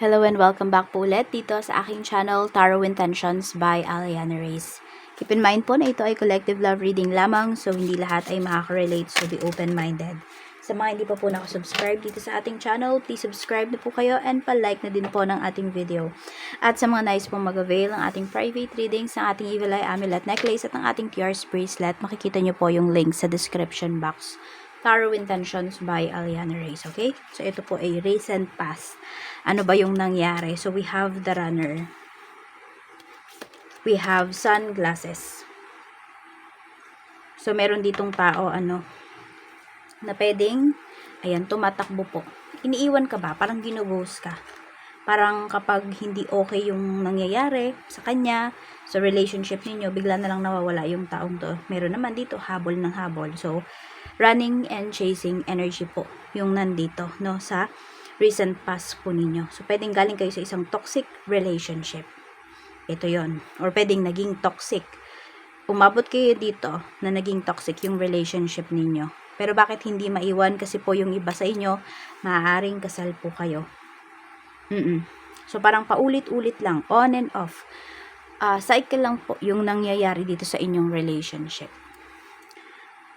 Hello and welcome back po ulit dito sa aking channel, Tarot Intentions by Aliana Reyes. Keep in mind po na ito ay collective love reading lamang, so hindi lahat ay makaka-relate, so be open-minded. Sa mga hindi pa po nakasubscribe dito sa ating channel, please subscribe na po kayo and pa-like na din po ng ating video. At sa mga nice pong mag-avail ng ating private readings, ng ating Evil Eye Amulet Necklace at ng ating Pierce Bracelet, makikita nyo po yung link sa description box. Tarot Intentions by Aliana Reyes, okay? So, ito po ay recent past. Ano ba yung nangyari? So, we have the runner. We have sunglasses. So, meron ditong tao, ano, na pwedeng, ayan, tumatakbo po. Iniiwan ka ba? Parang ginughost ka. Parang kapag hindi okay yung nangyayari sa kanya, sa relationship ninyo, bigla na lang nawawala yung taong to. Meron naman dito, habol ng habol. So, running and chasing energy po yung nandito, no, sa recent past po ninyo. So, pwedeng galing kayo sa isang toxic relationship. Ito yon Or pwedeng naging toxic. Umabot kayo dito na naging toxic yung relationship ninyo. Pero bakit hindi maiwan? Kasi po yung iba sa inyo, maaaring kasal po kayo. Mm-mm. So, parang paulit-ulit lang, on and off. Ah, cycle lang po yung nangyayari dito sa inyong relationship.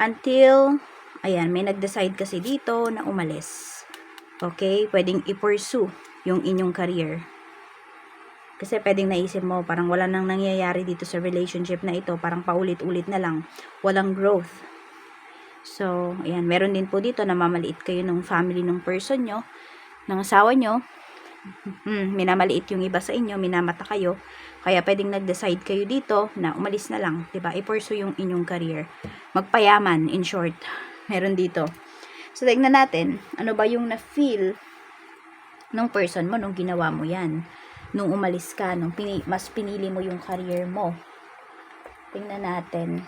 Until, ayan, may nag-decide kasi dito na umalis. Okay? Pwedeng i-pursue yung inyong career. Kasi pwedeng naisip mo, parang wala nang nangyayari dito sa relationship na ito. Parang paulit-ulit na lang. Walang growth. So, ayan, meron din po dito na mamaliit kayo ng family ng person nyo, ng asawa nyo. Hmm, minamaliit yung iba sa inyo, minamata kayo. Kaya pwedeng nag-decide kayo dito na umalis na lang, ba? I-pursue yung inyong career. Magpayaman in short. Meron dito. So tingnan natin, ano ba yung na-feel ng person mo nung ginawa mo 'yan? Nung umalis ka, nung pini mas pinili mo yung career mo. Tingnan natin.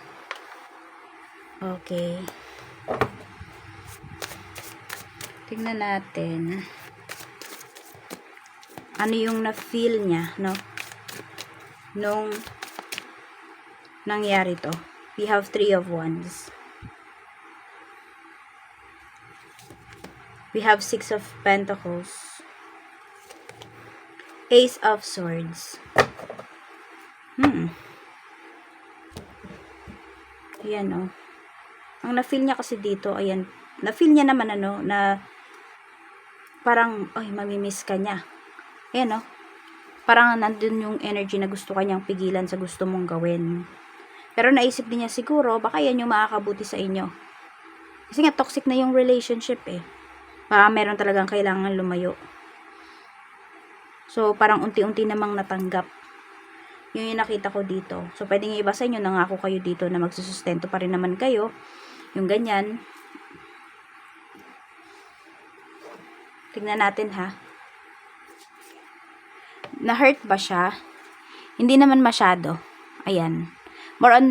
Okay. Tingnan natin ano yung na-feel niya, no? Nung nangyari to. We have three of wands. We have six of pentacles. Ace of swords. Hmm. Ayan, no? Ang na-feel niya kasi dito, ayan, na-feel niya naman, ano, na parang, ay, mamimiss ka niya Ayan, no? Parang nandun yung energy na gusto kanyang pigilan sa gusto mong gawin. Pero naisip din niya siguro, baka yan yung makakabuti sa inyo. Kasi nga, toxic na yung relationship eh. Baka meron talagang kailangan lumayo. So, parang unti-unti namang natanggap. Yun yung nakita ko dito. So, pwedeng iba sa inyo, nangako kayo dito na magsusustento pa rin naman kayo. Yung ganyan. Tignan natin ha na-hurt ba siya? Hindi naman masyado. Ayan. More on,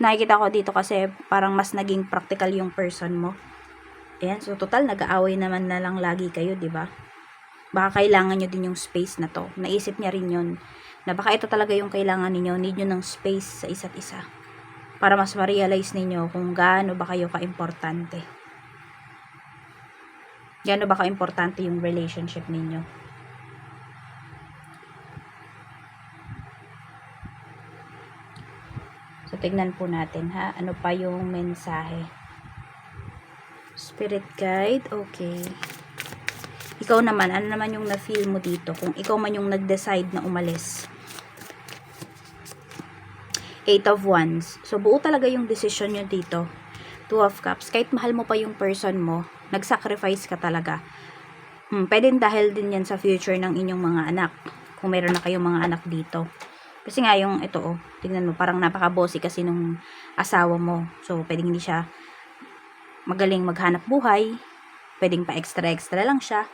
nakikita ko dito kasi parang mas naging practical yung person mo. Ayan. So, total, nag-aaway naman na lang lagi kayo, di ba? Baka kailangan nyo din yung space na to. Naisip niya rin yun. Na baka ito talaga yung kailangan ninyo. Need nyo ng space sa isa't isa. Para mas ma-realize ninyo kung gaano ba kayo ka-importante. Gaano ba ka-importante yung relationship ninyo. So, tignan po natin ha. Ano pa yung mensahe? Spirit guide. Okay. Ikaw naman, ano naman yung na-feel mo dito? Kung ikaw man yung nag-decide na umalis. Eight of Wands. So, buo talaga yung decision nyo dito. Two of Cups. Kahit mahal mo pa yung person mo, nag-sacrifice ka talaga. Hmm, pwede dahil din yan sa future ng inyong mga anak. Kung meron na kayong mga anak dito. Kasi nga yung ito oh, tingnan mo, parang napaka-bossy kasi nung asawa mo. So, pwedeng hindi siya magaling maghanap buhay. Pwedeng pa extra-extra lang siya.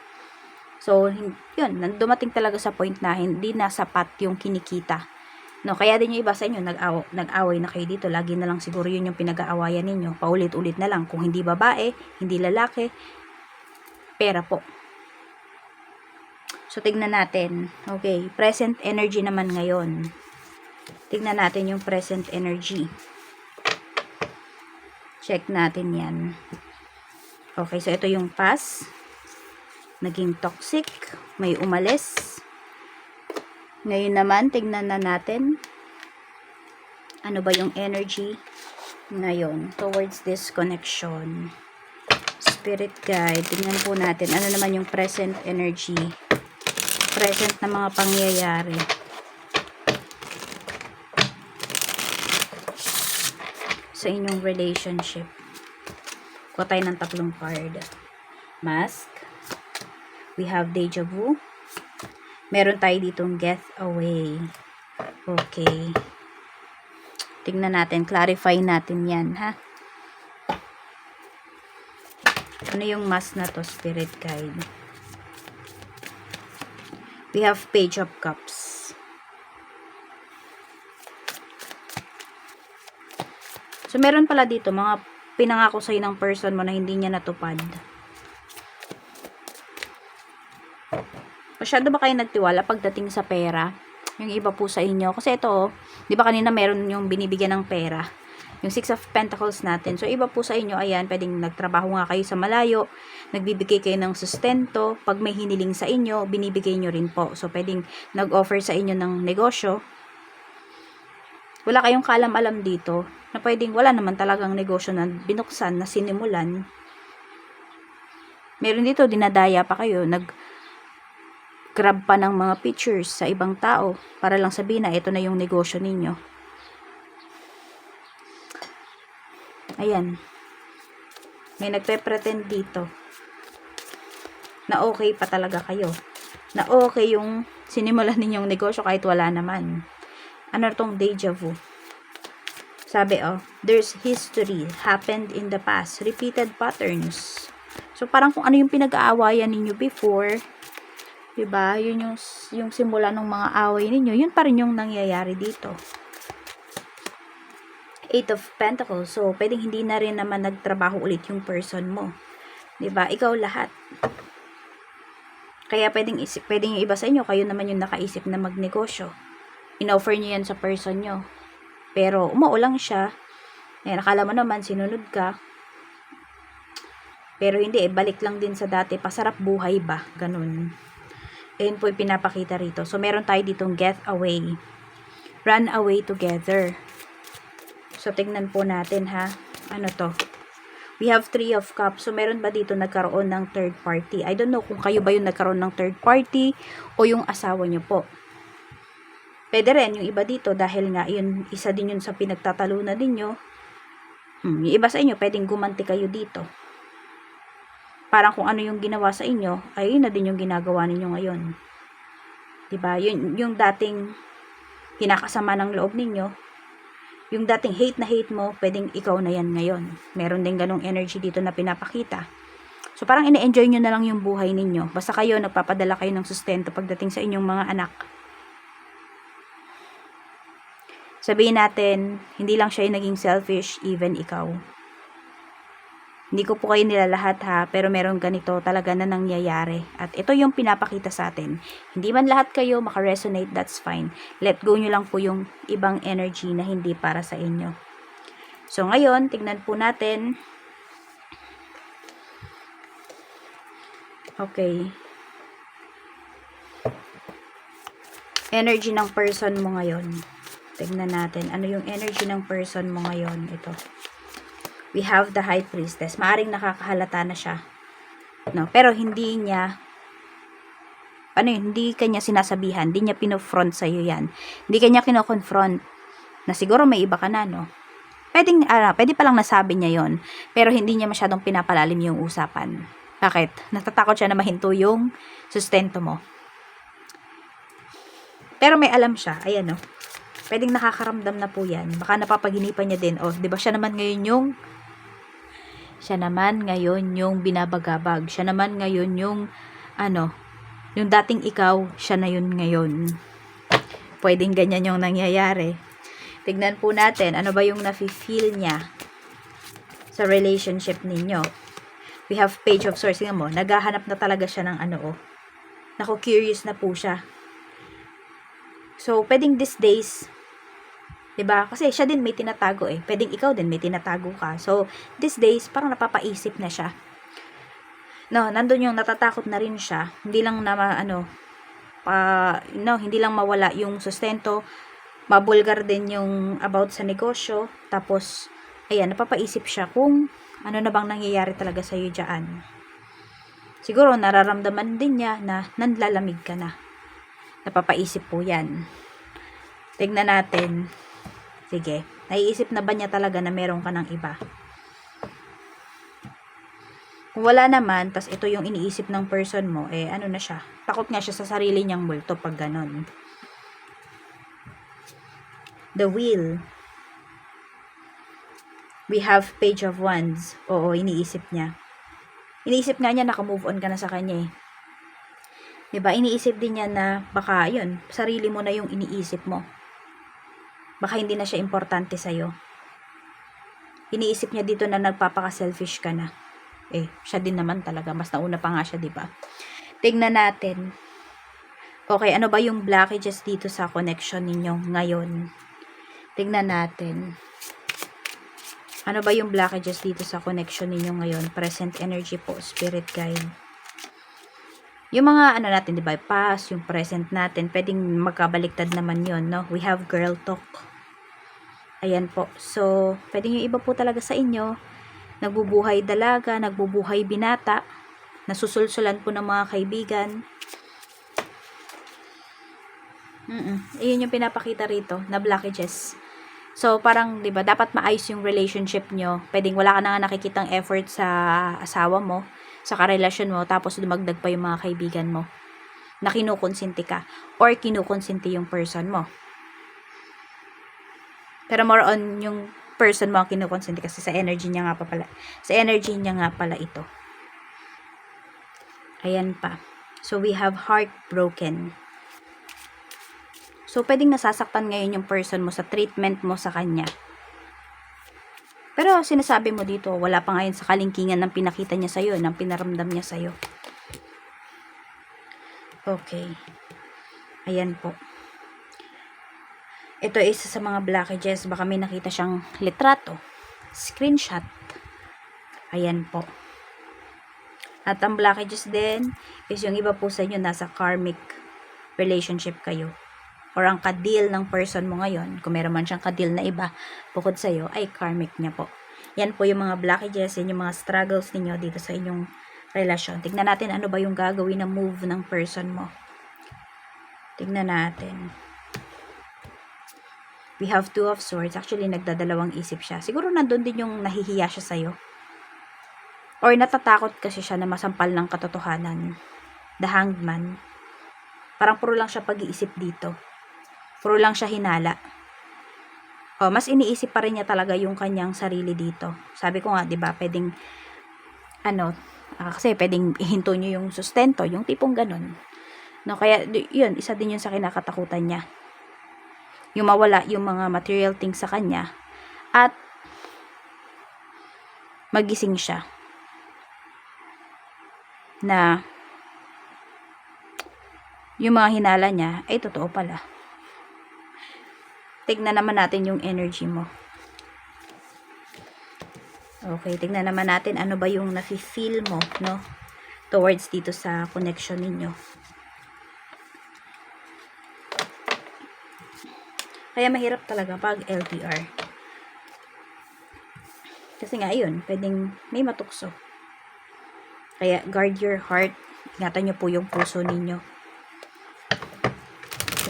So, yun, dumating talaga sa point na hindi na sapat yung kinikita. No, kaya din yung iba sa inyo, nag-aw nag-away na kayo dito. Lagi na lang siguro yun yung pinag-aawayan ninyo. Paulit-ulit na lang. Kung hindi babae, hindi lalaki, pera po. So, tignan natin. Okay, present energy naman ngayon. Tignan natin yung present energy. Check natin yan. Okay, so ito yung past. naging toxic, may umalis. Ngayon naman, tignan na natin ano ba yung energy ngayon towards this connection. Spirit guide, tingnan po natin ano naman yung present energy. Present na mga pangyayari. Sa inyong relationship. Kuha tayo ng tatlong card. Mask. We have deja vu. Meron tayo ditong get away. Okay. Tingnan natin, clarify natin yan, ha? Ano yung mask na to, spirit guide? We have page of cups. So, meron pala dito, mga pinangako sa'yo ng person mo na hindi niya natupad. Masyado ba kayo nagtiwala pagdating sa pera? Yung iba po sa inyo. Kasi ito, oh, di ba kanina meron yung binibigyan ng pera? Yung Six of Pentacles natin. So, iba po sa inyo, ayan, pwedeng nagtrabaho nga kayo sa malayo, nagbibigay kayo ng sustento. Pag may hiniling sa inyo, binibigay nyo rin po. So, pwedeng nag-offer sa inyo ng negosyo. Wala kayong kalam-alam dito na pwedeng wala naman talagang negosyo na binuksan, na sinimulan. Meron dito, dinadaya pa kayo, nag grab pa ng mga pictures sa ibang tao para lang sabihin na ito na yung negosyo ninyo. Ayan. May nagpe-pretend dito na okay pa talaga kayo. Na okay yung sinimulan ninyong negosyo kahit wala naman. Ano tong deja vu? Sabi oh, there's history happened in the past, repeated patterns. So parang kung ano yung pinag-aawayan ninyo before, 'di ba? Yun yung yung simula ng mga away ninyo, yun pa rin yung nangyayari dito. Eight of Pentacles. So, pwedeng hindi na rin naman nagtrabaho ulit yung person mo. 'Di ba? Ikaw lahat. Kaya pwedeng isip, pwedeng yung iba sa inyo, kayo naman yung nakaisip na magnegosyo. In-offer niyo yan sa person nyo. Pero, umuulang siya. Ayan, nakala mo naman, sinunod ka. Pero hindi, eh, balik lang din sa dati. Pasarap buhay ba? Ganun. Ayun po yung pinapakita rito. So, meron tayo ditong get away. Run away together. So, tignan po natin ha. Ano to? We have three of cups. So, meron ba dito nagkaroon ng third party? I don't know kung kayo ba yung nagkaroon ng third party o yung asawa nyo po. Pwede rin yung iba dito dahil nga yun, isa din yun sa pinagtatalunan ninyo. Hmm, yung iba sa inyo, pwedeng gumanti kayo dito. Parang kung ano yung ginawa sa inyo, ay na din yung ginagawa ninyo ngayon. 'Di ba? Yun yung dating kinakasama ng loob ninyo, yung dating hate na hate mo, pwedeng ikaw na yan ngayon. Meron din ganong energy dito na pinapakita. So parang ine-enjoy nyo na lang yung buhay ninyo. Basta kayo, nagpapadala kayo ng sustento pagdating sa inyong mga anak. Sabihin natin, hindi lang siya yung naging selfish, even ikaw. Hindi ko po kayo nilalahat ha, pero meron ganito talaga na nangyayari. At ito yung pinapakita sa atin. Hindi man lahat kayo makaresonate, that's fine. Let go nyo lang po yung ibang energy na hindi para sa inyo. So ngayon, tignan po natin. Okay. Energy ng person mo ngayon. Tignan natin. Ano yung energy ng person mo ngayon? Ito we have the high priestess. Maaring nakakahalata na siya. No, pero hindi niya ano yun, hindi kanya sinasabihan, hindi niya pinofront sa iyo yan. Hindi kanya kino-confront na siguro may iba ka na, no? Pwedeng, ah, pwede palang nasabi niya yon pero hindi niya masyadong pinapalalim yung usapan. Bakit? Natatakot siya na mahinto yung sustento mo. Pero may alam siya, ayan, no? Pwedeng nakakaramdam na po yan. Baka napapaginipan niya din. O, di ba siya naman ngayon yung siya naman ngayon yung binabagabag. Siya naman ngayon yung, ano, yung dating ikaw, siya na yun ngayon. Pwedeng ganyan yung nangyayari. Tignan po natin, ano ba yung nafe-feel niya sa relationship ninyo. We have page of source. Tingnan mo, naghahanap na talaga siya ng ano, oh. Naku, curious na po siya. So, pwedeng these days, 'Di ba? Kasi siya din may tinatago eh. Pwedeng ikaw din may tinatago ka. So, these days parang napapaisip na siya. no, nandun yung natatakot na rin siya. Hindi lang na, ano, pa, no, hindi lang mawala yung sustento, mabulgar din yung about sa negosyo, tapos, ayan, napapaisip siya kung ano na bang nangyayari talaga sa'yo dyan. Siguro, nararamdaman din niya na nanlalamig ka na. Napapaisip po yan. Tignan natin. Sige, naiisip na ba niya talaga na meron ka ng iba? Kung wala naman, tas ito yung iniisip ng person mo, eh ano na siya? Takot nga siya sa sarili niyang multo pag ganon. The wheel. We have page of wands. Oo, iniisip niya. Iniisip nga niya naka-move on ka na sa kanya eh. 'Di ba? Iniisip din niya na baka 'yun, sarili mo na yung iniisip mo. Baka hindi na siya importante sa Iniisip niya dito na nagpapaka-selfish ka na. Eh, siya din naman talaga. Mas nauna pa nga siya, 'di ba? Tingnan natin. Okay, ano ba yung blockages dito sa connection ninyo ngayon? Tingnan natin. Ano ba yung blockages dito sa connection ninyo ngayon? Present energy po, spirit guide. Yung mga ano natin, 'di ba? Past, yung present natin, pwedeng magkabaliktad naman 'yon, no? We have girl talk. Ayan po. So, pwedeng yung iba po talaga sa inyo, nagbubuhay dalaga, nagbubuhay binata, nasusulsulan po ng mga kaibigan. Mm Iyon yung pinapakita rito na blockages. So, parang, di ba, dapat maayos yung relationship nyo. Pwedeng wala ka na nga nakikitang effort sa asawa mo, sa karelasyon mo, tapos dumagdag pa yung mga kaibigan mo na kinukonsinti ka or kinukonsinti yung person mo. Pero more on yung person mo ang kinukonsinti kasi sa energy niya nga pa pala. Sa energy niya nga pala ito. Ayan pa. So, we have heartbroken. So, pwedeng nasasaktan ngayon yung person mo sa treatment mo sa kanya. Pero, sinasabi mo dito, wala pa ngayon sa kalingkingan ng pinakita niya sa'yo, ng pinaramdam niya sa'yo. Okay. Ayan po. Ito isa sa mga blockages. Baka may nakita siyang litrato. Screenshot. Ayan po. At ang blockages din is yung iba po sa inyo nasa karmic relationship kayo or ang kadil ng person mo ngayon, kung meron man siyang kadil na iba, bukod sa'yo, ay karmic niya po. Yan po yung mga blockages, yan yung mga struggles ninyo dito sa inyong relasyon. Tignan natin ano ba yung gagawin na move ng person mo. Tignan natin. We have two of swords. Actually, nagdadalawang isip siya. Siguro nandun din yung nahihiya siya sa'yo. Or natatakot kasi siya na masampal ng katotohanan. The hanged man. Parang puro lang siya pag-iisip dito. Puro lang siya hinala. Oh, mas iniisip pa rin niya talaga yung kanyang sarili dito. Sabi ko nga, 'di ba, pwedeng ano, ah, kasi pwedeng ihinto niyo yung sustento, yung tipong ganun. No, kaya 'yun, isa din 'yun sa kinakatakutan niya. Yung mawala yung mga material things sa kanya at magising siya na yung mga hinala niya ay totoo pala. Tignan naman natin yung energy mo. Okay, tignan naman natin ano ba yung nafe-feel mo, no? Towards dito sa connection ninyo. Kaya mahirap talaga pag LDR. Kasi nga, yun, pwedeng may matukso. Kaya, guard your heart. Ingatan nyo po yung puso ninyo.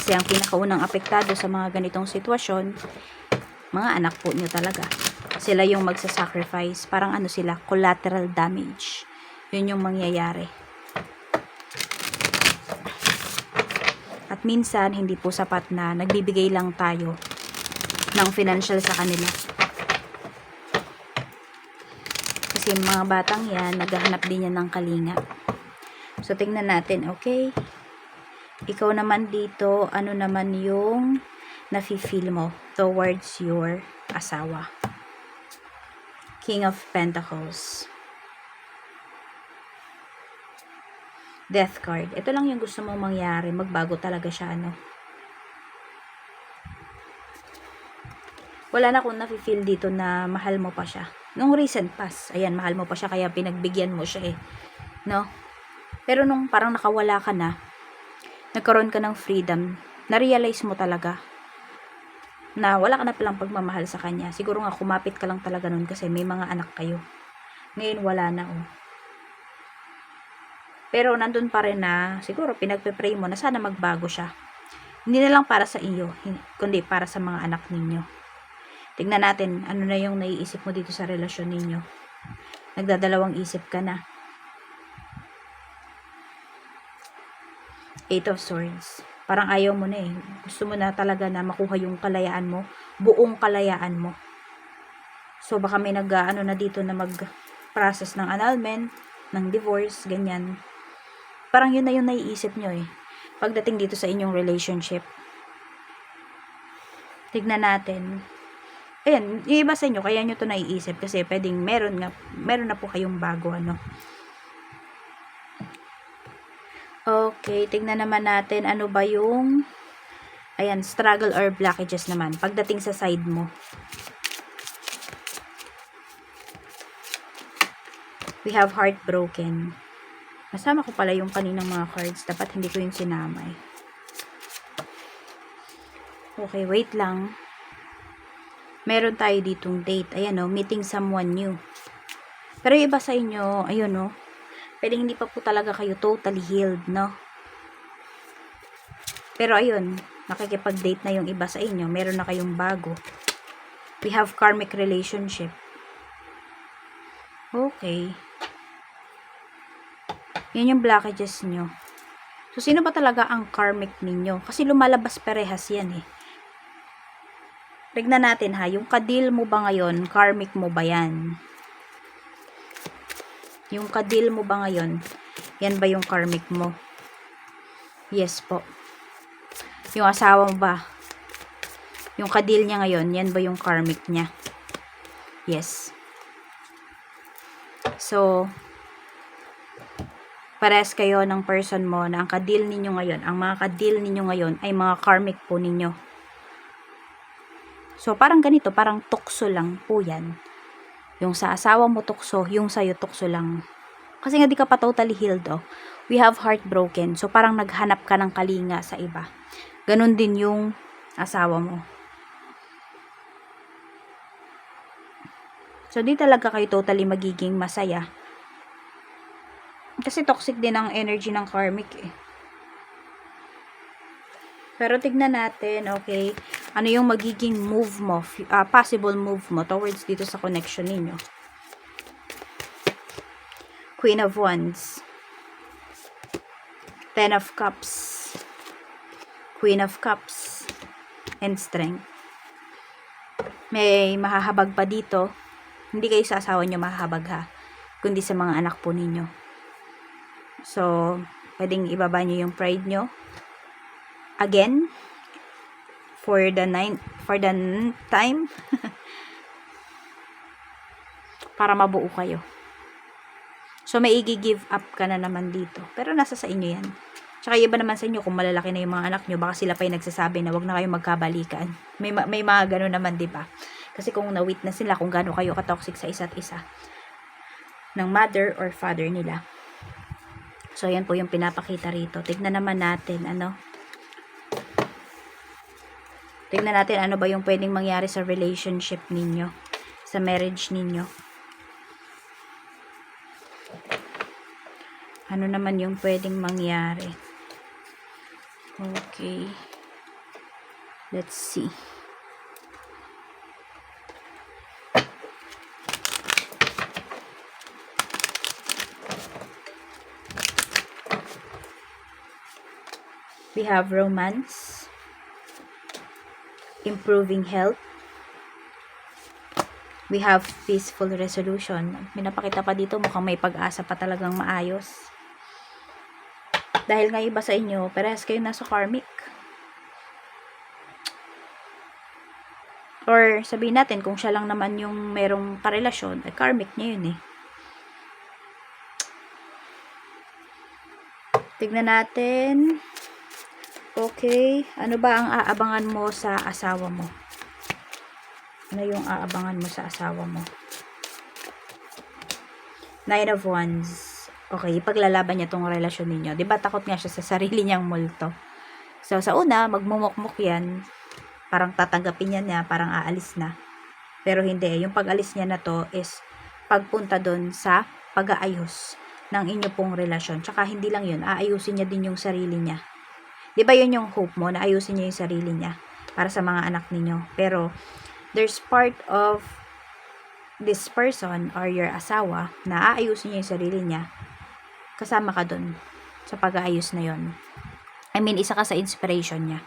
Kasi ang pinakaunang apektado sa mga ganitong sitwasyon, mga anak po nyo talaga. Sila yung magsasacrifice. Parang ano sila, collateral damage. Yun yung mangyayari. Minsan, hindi po sapat na nagbibigay lang tayo ng financial sa kanila. Kasi mga batang yan, naghahanap din yan ng kalinga. So, tingnan natin, okay? Ikaw naman dito, ano naman yung nafe-feel mo towards your asawa? King of Pentacles. Death card. Ito lang yung gusto mong mangyari. Magbago talaga siya, ano? Wala na akong nafe-feel dito na mahal mo pa siya. Nung recent past, ayan, mahal mo pa siya, kaya pinagbigyan mo siya eh. No? Pero nung parang nakawala ka na, nagkaroon ka ng freedom, na-realize mo talaga na wala ka na palang pagmamahal sa kanya. Siguro nga kumapit ka lang talaga nun kasi may mga anak kayo. Ngayon wala na oh. Pero nandun pa rin na siguro pinagpe-pray mo na sana magbago siya. Hindi na lang para sa iyo, kundi para sa mga anak ninyo. Tignan natin ano na yung naiisip mo dito sa relasyon ninyo. Nagdadalawang isip ka na. Eight of Swords. Parang ayaw mo na eh. Gusto mo na talaga na makuha yung kalayaan mo. Buong kalayaan mo. So, baka may nag, ano na dito na mag-process ng annulment, ng divorce, ganyan. Parang yun na yung naiisip nyo eh. Pagdating dito sa inyong relationship. Tignan natin. Ayan, yung iba sa inyo, kaya nyo to naiisip kasi pwedeng meron nga, meron na po kayong bago, ano. Okay, tignan naman natin ano ba yung ayan, struggle or blockages naman pagdating sa side mo. We have heartbroken. Masama ko pala yung kaninang mga cards. Dapat hindi ko yung sinamay. Okay, wait lang. Meron tayo ditong date. Ayan o, meeting someone new. Pero iba sa inyo, ayun o, pwedeng hindi pa po talaga kayo totally healed, no? Pero ayun, nakikipag-date na yung iba sa inyo, meron na kayong bago. We have karmic relationship. Okay. Yan yung blockages nyo. So, sino ba talaga ang karmic ninyo? Kasi lumalabas parehas yan eh. Tignan natin ha, yung kadil mo ba ngayon, karmic mo ba yan? Yung kadil mo ba ngayon, yan ba yung karmic mo? Yes po. Yung asawa mo ba? Yung kadil niya ngayon, yan ba yung karmic niya? Yes. So, pares kayo ng person mo na ang kadil ninyo ngayon, ang mga kadil ninyo ngayon ay mga karmic po ninyo. So, parang ganito, parang tukso lang po yan. Yung sa asawa mo tukso, yung sa'yo tukso lang. Kasi nga di ka pa totally healed, oh. We have heartbroken. So, parang naghanap ka ng kalinga sa iba. Ganon din yung asawa mo. So, di talaga kayo totally magiging masaya. Kasi toxic din ang energy ng karmic eh. Pero tignan natin, okay, ano yung magiging move mo, ah, possible move mo towards dito sa connection ninyo. Queen of Wands. Ten of Cups. Queen of Cups. And Strength. May mahahabag pa dito. Hindi kayo sa asawa nyo mahahabag ha. Kundi sa mga anak po ninyo. So, pwedeng ibaba nyo yung pride nyo. Again, for the nine, for the time, para mabuo kayo. So, may i-give up ka na naman dito. Pero nasa sa inyo yan. Tsaka iba naman sa inyo, kung malalaki na yung mga anak nyo, baka sila pa yung nagsasabi na wag na kayo magkabalikan. May, ma- may mga ganun naman, di ba? Kasi kung na-witness nila kung gaano kayo katoxic sa isa't isa ng mother or father nila. So, yan po yung pinapakita rito. Tignan naman natin, ano. Tignan natin ano ba yung pwedeng mangyari sa relationship ninyo. Sa marriage ninyo. Ano naman yung pwedeng mangyari. Okay. Let's see. We have romance, improving health, we have peaceful resolution. Minapakita pa dito mukhang may pag-asa pa talagang maayos. Dahil nga iba sa inyo, parehas kayo nasa karmic. Or sabihin natin kung siya lang naman yung merong karelasyon, ay karmic niya yun eh. Tignan natin. Okay. Ano ba ang aabangan mo sa asawa mo? Ano yung aabangan mo sa asawa mo? Nine of Wands. Okay, ipaglalaban niya tong relasyon ninyo. 'Di ba takot nga siya sa sarili niyang multo. So, sa una, magmumukmuk yan. Parang tatanggapin niya niya, parang aalis na. Pero hindi. Yung pag-alis niya na to is pagpunta doon sa pag-aayos ng inyo pong relasyon. Tsaka hindi lang yun, aayusin niya din yung sarili niya. Di ba yun yung hope mo, na ayusin niya yung sarili niya para sa mga anak ninyo. Pero, there's part of this person or your asawa na aayusin niya yung sarili niya. Kasama ka doon sa pag-aayos na yon. I mean, isa ka sa inspiration niya.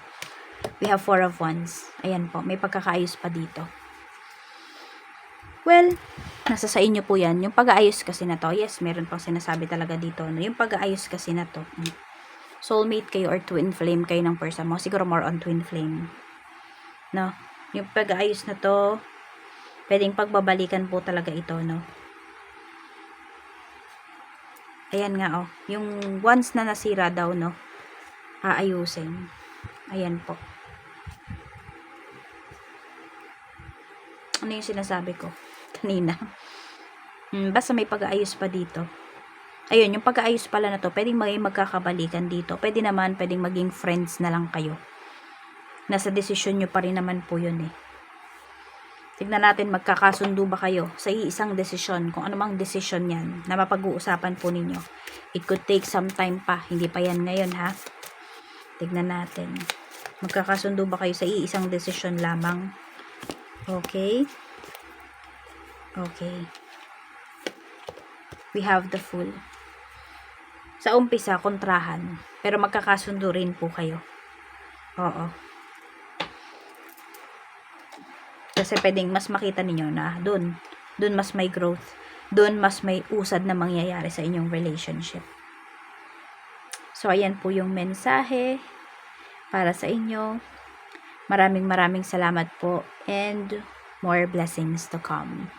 We have four of wands. Ayan po, may pagkakaayos pa dito. Well, nasa sa inyo po yan. Yung pag-aayos kasi na to, yes, meron pang sinasabi talaga dito. No? Yung pag-aayos kasi na to, mm, soulmate kayo or twin flame kayo ng person mo. Siguro more on twin flame. No? Yung pag-aayos na to, pwedeng pagbabalikan po talaga ito, no? Ayan nga, oh. Yung once na nasira daw, no? Aayusin. Ayan po. Ano yung sinasabi ko? Kanina. Hmm, basta may pag-aayos pa dito. Ayun, yung pag-aayos pala na to, pwedeng maging magkakabalikan dito. Pwede naman, pwedeng maging friends na lang kayo. Nasa desisyon nyo pa rin naman po yun eh. Tignan natin magkakasundo ba kayo sa iisang desisyon, kung ano mang desisyon yan na mapag-uusapan po ninyo. It could take some time pa, hindi pa yan ngayon ha. Tignan natin. Magkakasundo ba kayo sa iisang desisyon lamang? Okay. Okay. We have the full. Sa umpisa, kontrahan. Pero magkakasundo rin po kayo. Oo. Kasi pwedeng mas makita ninyo na doon, doon mas may growth, doon mas may usad na mangyayari sa inyong relationship. So, ayan po yung mensahe para sa inyo. Maraming maraming salamat po and more blessings to come.